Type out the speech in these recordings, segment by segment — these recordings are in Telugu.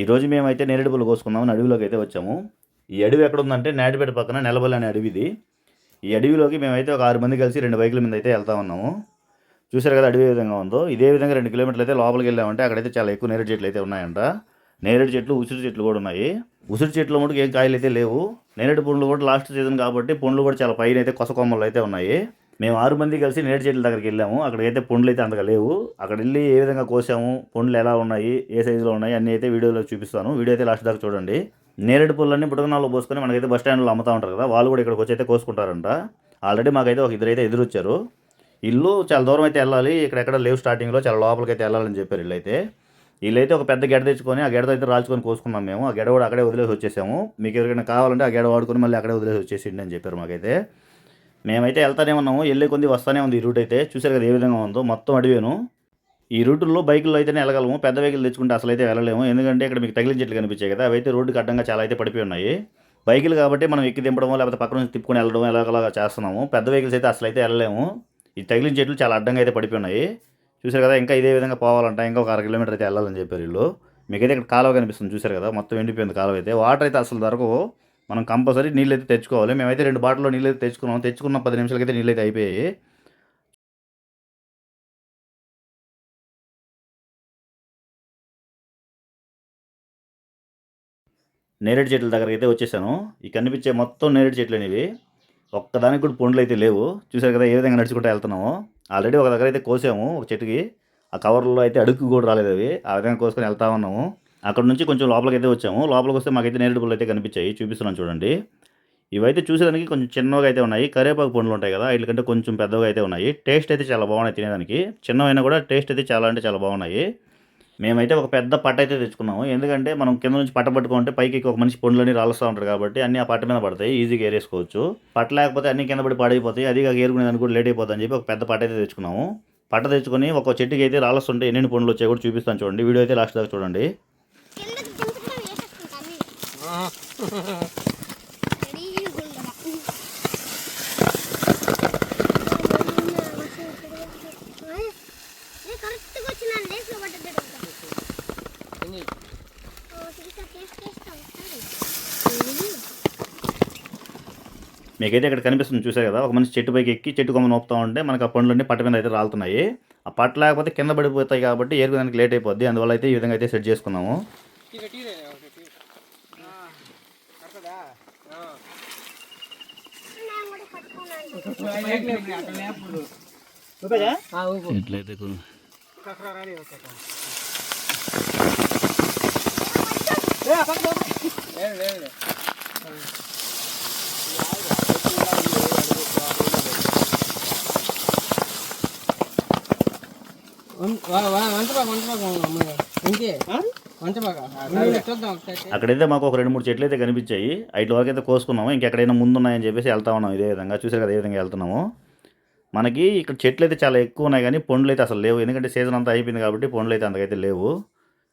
ఈరోజు మేమైతే నేరేడు పళ్ళు కోసుకుందామని అడవిలోకి అయితే వచ్చాము. ఈ అడవి ఎక్కడ ఉందంటే నాటిపేట పక్కన నెలబల్ అనే అడవి ఇది. ఈ అడవిలోకి మేమైతే ఒక ఆరు మంది కలిసి రెండు బైకుల మీద అయితే వెళ్తా ఉన్నాము. చూసారు కదా అడవి విధంగా ఉందో? ఇదే విధంగా రెండు కిలోమీటర్లు అయితే లోపలికి వెళ్ళామంటే అక్కడైతే చాలా ఎక్కువ నేరేడు చెట్లు అయితే ఉన్నాయంట. నేరేడు చెట్లు ఉసిరి చెట్లు కూడా ఉన్నాయి. ఉసిరి చెట్లు మటుకు ఏం కాయలు అయితే లేవు. నేరేడు పండ్లు కూడా లాస్ట్ సీజన్ కాబట్టి పండ్లు కూడా చాలా పైన అయితే కొస కొమ్మలు అయితే ఉన్నాయి. మేము ఆరు మంది కలిసి నేటి చెట్ల దగ్గరికి వెళ్ళాము. అక్కడికైతే పండ్లు అయితే అంతగా లేవు. అక్కడ వెళ్ళి ఏ విధంగా కోసాము పండ్లు ఎలా ఉన్నాయి ఏ సైజులో ఉన్నాయి అన్నీ అయితే వీడియోలో చూపిస్తాను. వీడియో అయితే లాస్ట్ దాకా చూడండి. నేరేడు పుల్లన్నీ బుడగనాల్లో పోసుకొని మనకైతే బస్ స్టాండ్లో అమ్ముతా ఉంటారు కదా వాళ్ళు కూడా ఇక్కడికి వచ్చి అయితే కోసుకుంటారంట. ఆల్రెడీ మాకైతే ఒక ఇద్దరైతే ఎదురొచ్చారు. ఇల్లు చాలా దూరం అయితే వెళ్ళాలి. ఇక్కడెక్కడ లేవు స్టార్టింగ్లో చాలా లోపలికి అయితే వెళ్ళాలని చెప్పారు ఇల్లు అయితే వీళ్ళైతే ఒక పెద్ద గెడ తెచ్చుకొని ఆ గెడతో అయితే రాల్చుకొని కోసుకున్నాం మేము. ఆ గెడ కూడా అక్కడే వదిలేసి వచ్చేసాము. మీకు ఎవరికైనా కావాలంటే ఆ గెడ వాడుకొని మళ్ళీ అక్కడే వదిలేసి వచ్చేసిండి అని చెప్పారు మాకైతే. మేమైతే వెళ్తానే ఉన్నాము వెళ్ళే కొద్ది వస్తానే ఉంది ఈ రూట్ అయితే. చూసారు కదా ఏ విధంగా ఉందో? మొత్తం అడివేను. ఈ రూటుల్లో బైకుల్లో అయితేనే వెళ్ళగలము పెద్ద వెహికల్ తెచ్చుకుంటే అసలు అయితే వెళ్ళలేము. ఎందుకంటే ఇక్కడ మీకు తగిలిన చెట్లు కనిపించాయి కదా అవైతే అయితే రోడ్డుకి అడ్డంగా చాలా అయితే పడిపోయి ఉన్నాయి. బైకులు కాబట్టి మనం ఎక్కి దింపడమో లేకపోతే పక్కన నుంచి తిప్పుకొని వెళ్ళడం ఎలాగలా చేస్తున్నాము. పెద్ద వెహికల్స్ అయితే అసలు అయితే వెళ్ళలేము. ఈ తగిలిన చెట్లు చాలా అడ్డంగా అయితే పడిపోయి ఉన్నాయి. చూసారు కదా ఇంకా ఇదే విధంగా పోవాలంట. ఇంకా ఒక అర కిలోమీటర్ అయితే వెళ్ళాలని చెప్పారు వీళ్ళు. మీకైతే ఇక్కడ కాలువ కనిపిస్తుంది చూసారు కదా. మొత్తం ఎండిపోయింది కాలువ అయితే. వాటర్ అయితే అసలు దొరకవు. మనం కంపల్సరీ నీళ్ళు అయితే తెచ్చుకోవాలి. మేమైతే రెండు బాటిల్లో నీళ్ళు అయితే తెచ్చుకున్నాం. తెచ్చుకున్న పది నిమిషాలకైతే నీళ్ళు అయితే అయిపోయాయి. నేరేడు చెట్ల దగ్గరికి అయితే వచ్చేసాను. ఈ కనిపించే మొత్తం నేరేడు చెట్లు అనేవి ఒక్కదానికి కూడా పండ్లు అయితే లేవు. చూసారు కదా ఏ విధంగా నడుచుకుంటూ వెళ్తున్నాము. ఆల్రెడీ ఒక దగ్గర అయితే కోసాము ఒక చెట్టుకి. ఆ కవర్లో అయితే అడుగు కూడా రాలేదు అవి. ఆ విధంగా కోసుకొని వెళ్తా ఉన్నాము. అక్కడ నుంచి కొంచెం లోపలికి అయితే వచ్చాము. లోపలికి వస్తే మాకైతే నేరేడు పళ్ళు అయితే కనిపించాయి. చూపిస్తున్నాను చూడండి. ఇవైతే చూసేదానికి కొంచెం చిన్నగా అయితే ఉన్నాయి. కరివేపాకు పండ్లు ఉంటాయి కదా వీటికంటే కొంచెం పెద్దగా అయితే ఉన్నాయి. టేస్ట్ అయితే చాలా బాగున్నాయి తినేదానికి. చిన్నవైనా కూడా టేస్ట్ అయితే చాలా అంటే చాలా బాగున్నాయి. మేమైతే ఒక పెద్ద పట్ట అయితే తెచ్చుకున్నాము. ఎందుకంటే మనం కింద నుంచి పట్ట పట్టుకుంటే పైకి ఒక మనిషి పండ్లని రాలుస్తూ ఉంటారు కాబట్టి అన్ని ఆ పట్ట మీద పడతాయి. ఈజీగా ఏరేసుకోవచ్చు. పట్ట లేకపోతే అన్ని కింద పడి పాడైపోతాయి. అది కాక ఏరుకునేదానికి కూడా లేట్ అయిపోతుంది అని చెప్పి ఒక పెద్ద పట్ట అయితే తెచ్చుకున్నాము. పట్ట తెచ్చుకొని ఒక చెట్టుకి అయితే రాలుస్తుంటే ఎన్ని పండ్లు వచ్చాయి కూడా చూపిస్తాను చూడండి. వీడియో అయితే లాస్ట్ దాకా చూడండి. మీకైతే ఇక్కడ కనిపిస్తుంది చూసారు కదా? ఒక మనిషి చెట్టు పైకి ఎక్కి చెట్టు కొమ్మ నొప్పుతా ఉంటే మనకు ఆ పండ్లన్నీ పట్ట మీద అయితే రాలుతున్నాయి. ఆ పట్ట లేకపోతే కింద పడిపోతాయి కాబట్టి ఏరుకోవడానికి లేట్ అయిపోద్ది. అందువల్ల అయితే ఈ విధంగా అయితే సెట్ చేసుకున్నాము. నేను కూడా పట్టుకున్నాను ఇట్లయితే చూద్దాం ఒకసారి అక్కడైతే మాకు ఒక రెండు మూడు చెట్లు అయితే కనిపించాయి. ఐట్ల వరకు అయితే కోసుకున్నాము. ఇంకెక్కడైనా ముందు ఉన్నాయని చెప్పేసి వెళ్తా ఉన్నాం ఇదే విధంగా. చూసారు కదా ఏ విధంగా వెళ్తున్నాము. మనకి ఇక్కడ చెట్లు అయితే చాలా ఎక్కువ ఉన్నాయి కానీ పండ్లు అయితే అసలు లేవు. ఎందుకంటే సీజన్ అంతా అయిపోయింది కాబట్టి పండ్లు అయితే అంతకైతే లేవు.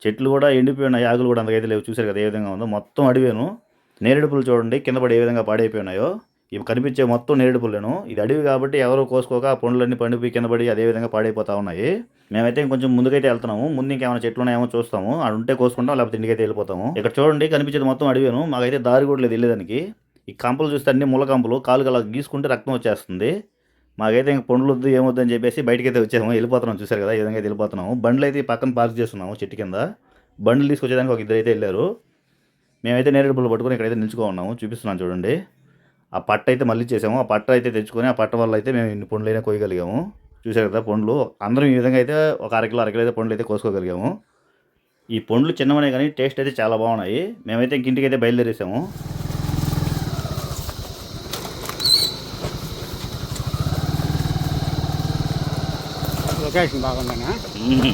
చెట్లు కూడా ఎండిపోయి ఉన్నాయి ఆకులు కూడా అంతకైతే లేవు. చూసారు కదా ఏ విధంగా ఉందో. మొత్తం అడివేను. నేరేడు పుల్లు చూడండి కింద పడి ఏ విధంగా పాడైపోయి ఉన్నాయో. ఇవి కనిపించే మొత్తం నేరేడు పుల్లేను. ఇది అడవి కాబట్టి ఎవరు కోసుకోక ఆ పండ్లన్నీ పండిపోయి కింద పడి అదే విధంగా పాడైపోతా ఉన్నాయి. మేమైతే ఇంకొంచెం ముందుకైతే వెళ్తున్నాము. ముందు ఇంకేమైనా చెట్లు ఉన్నాయేమో చూస్తాము. అక్కడ ఉంటే కోసుకుంటాం లేకపోతే ఇంటికైతే వెళ్ళిపోతాము. ఇక్కడ చూడండి కనిపించేది మొత్తం అడివేను. మాకైతే దారి కూడా లేదు వెళ్ళేదానికి. ఈ కంపలు చూస్తే అన్ని ముళ్ళ కంపలు కాలు అలా గీసుకుంటే రక్తం వచ్చేస్తుంది. మాకైతే ఇంక పండ్లు వద్దు ఏమొద్దు అని చెప్పేసి బయటకైతే వచ్చాము. వెళ్ళిపోతున్నాం చూసారు కదా ఈ విధంగా అయితే వెళ్ళిపోతున్నాము. బండ్లు అయితే పక్కన పార్క్ చేస్తున్నాము చెట్టు కింద. బండ్లు తీసుకొచ్చేదానికి ఒక ఇద్దరు అయితే వెళ్ళారు. మేమైతే నేరేడు పుల్ల పట్టుకొని ఇక్కడైతే నిల్చుకో ఉన్నాము. చూపిస్తున్నాను చూడండి. ఆ పట్ట అయితే మళ్ళీ చేసాము. ఆ పట్ట అయితే తెచ్చుకొని ఆ పట్ట వల్ల అయితే మేము ఇన్ని పండ్లైనా కోయగలిగాము. చూసారు కదా పండ్లు. అందరం ఈ విధంగా అయితే ఒక అరకిలో అరకిలో అయితే పండ్లు అయితే కోసుకోగలిగాము. ఈ పండ్లు చిన్నవనే కానీ టేస్ట్ అయితే చాలా బాగున్నాయి. మేమైతే ఇంక ఇంటికి అయితే బయలుదేరేసాము. లొకేషన్ బాగుందనా మ్మ్.